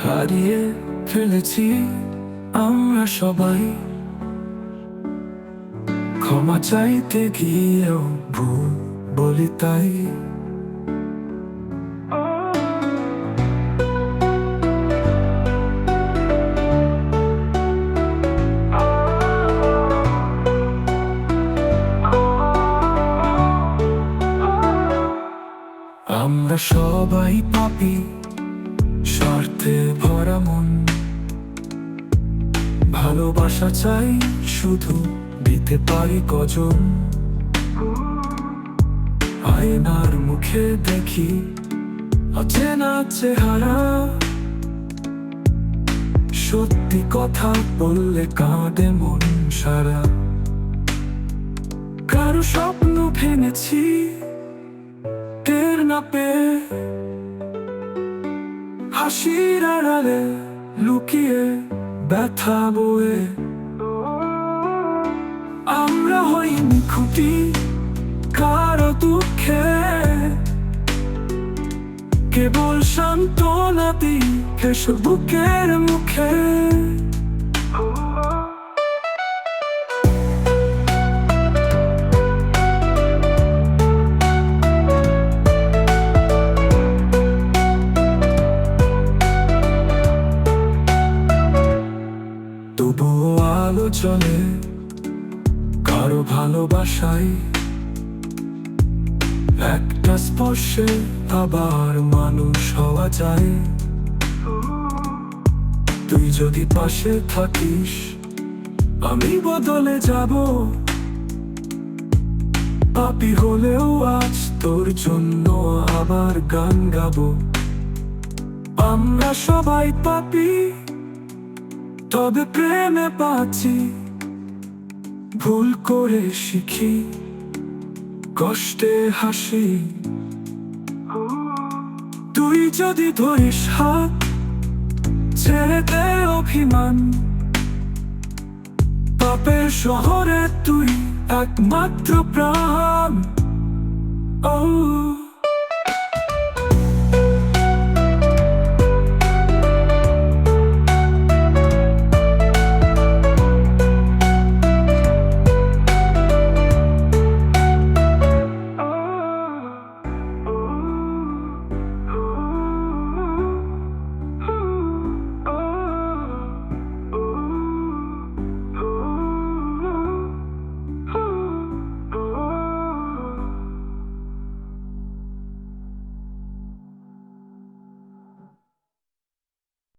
হারিয়ে ফেলেছি আমরা সবাই ক্ষমা চাইতে গিয়েও ভুল বলি তাই আমরা সবাই পাপি, স্বার্থে ভরা মন। ভালোবাসা চাই শুধু, দিতে পারি কজন। আয়নার মুখে দেখি, অচেনা চেহারা। সত্যি কথা বললে কাঁদে মন সারা। কারও স্বপ্ন ভেঙেছি না হাসির আড়ালে লুকিয়ে ব্যথা বয়ে। আমরা হইনি খুঁটি কারও দুঃখে। কেবল সান্ত্বনা দিই ফেসবুকের মুখে। তবুও আলো চলে কারও ভালোবাসায়। একটা স্পর্শে আবার মানুষ হওয়া যায়। তুই যদি পাশে থাকিস, আমি বদলে যাব। পাপি হলেও আজ তোর জন্য আবার গান গাবো। আমরা সবাই পাপি। তবে প্রেমে বাঁচি, ভুল করে শিখি, কষ্টে হাসি। তুই যদি ধরিস হাত, ছেড়ে দে অভিমান। পাপের শহরে তুই একমাত্র প্রাণ। ও